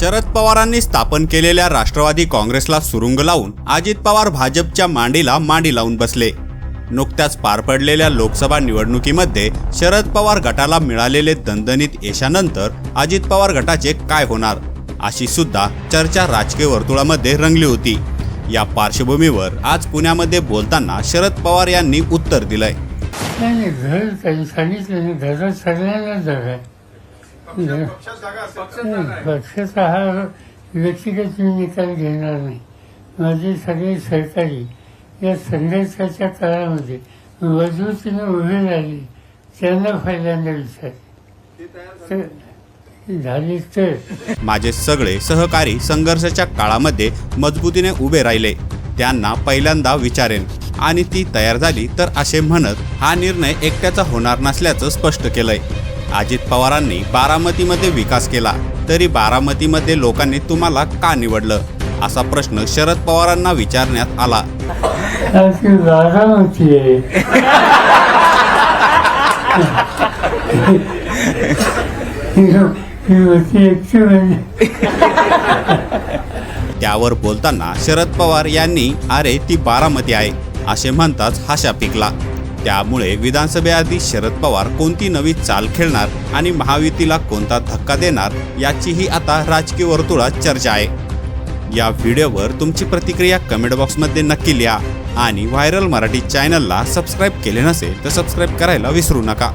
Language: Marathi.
शरद पवारांनी स्थापन केलेल्या राष्ट्रवादी काँग्रेसला सुरुंग लावून अजित पवार भाजपच्या मांडीला मांडी लावून बसले. नुकत्याच पार पडलेल्या लोकसभा निवडणुकीमध्ये शरद पवार गटाला मिळालेले दणदणीत यशानंतर अजित पवार गटाचे काय होणार? अशी सुद्धा चर्चा राजकीय वर्तुळामध्ये रंगली होती. या पार्श्वभूमीवर आज पुण्यामध्ये बोलताना शरद पवार यांनी उत्तर दिलंय. पक्षाचा हा व्यक्तिगत मी निकाल घेणार नाही. माझे सगळे सहकारी या संघर्षाच्या काळामध्ये मजबूतीने उभे राहिले त्यांना पहिल्यांदा विचार झाले तर. माझे सगळे सहकारी संघर्षाच्या काळामध्ये मजबूतीने उभे राहिले. त्यांना पहिल्यांदा विचारेन आणि ती तयार झाली तर असे म्हणत हा निर्णय एकट्याचा होणार नसल्याचं स्पष्ट केलंय. अजित पवारांनी बारामतीमध्ये विकास केला तरी बारामतीमध्ये लोकांनी तुम्हाला का निवडलं? असा प्रश्न शरद पवारांना विचारण्यात आला. त्यावर बोलताना शरद पवार यांनी अरे ती बारामती आहे असे म्हणताच हाशा पिकला. त्यामुळे विधानसभेआधी शरद पवार कोणती नवी चाल खेळणार आणि महायुतीला कोणता धक्का देणार याचीही आता राजकीय वर्तुळात चर्चा आहे. या व्हिडिओवर तुमची प्रतिक्रिया कमेंट बॉक्समध्ये नक्की लिहा आणि व्हायरल मराठी चॅनलला सबस्क्राईब केले नसेल तर सबस्क्राईब करायला विसरू नका.